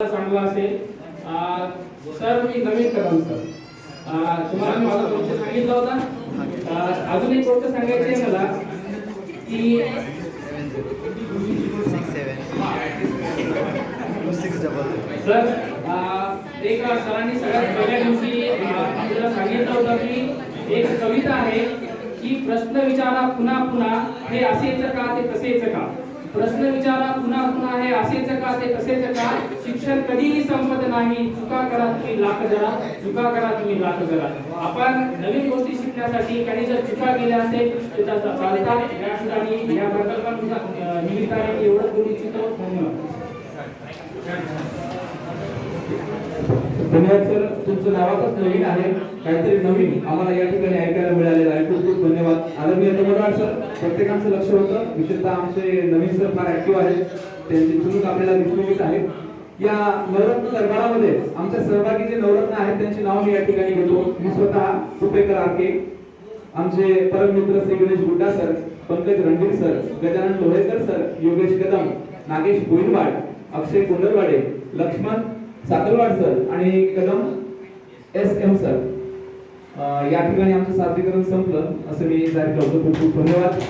चांगला असेल. सर मी नवीन कदम सर. तुम्हाला मी माझा परिचय सांगितला होता? अजून एक गोष्ट सांगायची आहे मला की सर एक सरांनी सगळ्यात पहिल्या दिवशी आपल्याला सांगितलं होतं की एक कविता आहे की प्रश्न विचारा पुन्हा पुन्हा हे असेच का ते तसेच का? प्रश्न विचारा पुन्हा पुन्हा हे असेच का ते तसेच का? शिक्षण कधीही संपत नाही. चुका करा तुम्ही लाख जरा चुका करा तुम्ही लाख जरा आपण नवीन गोष्टी शिकण्यासाठी काही जर चुका केल्या असेल तर त्याचा चालता या ठिकाणी या प्रकल्पानुसार निमित्ताने मी एवढंच बोलू इच्छितो. धन्यवाद. धन्यवाद सर. तुमचं नावातच नवीन आहे. काहीतरी नवीन आम्हाला या ठिकाणी ऐकायला मिळालेलं आहे. खूप खूप धन्यवाद. आदरणीय नमस्कार सर. प्रत्येकांचं लक्ष होतं. विशेषतः आमचे नवीन सर फार ऍक्टिव्ह आहेत. त्यांची चुनूक आपल्याला दिसून येत आहे. या नवरत्न दरबारामध्ये आमच्या सहभागी जे नवरत्न आहेत त्यांचे नाव मी या ठिकाणी घेतो. मी स्वतः कुपेकर आरके आमचे परम मित्र Shri Ganesh Gudda sir Pankaj Ranveer sir Gajanan Lohekar sir Yogesh Kadam Nagesh Govindwad Akshay Kundalwade Laxman Satalwad sir आणि कदम एस एम सर. या ठिकाणी आमचं सादरीकरण संपलं असं मी जाहीर करतो. खूप खूप धन्यवाद.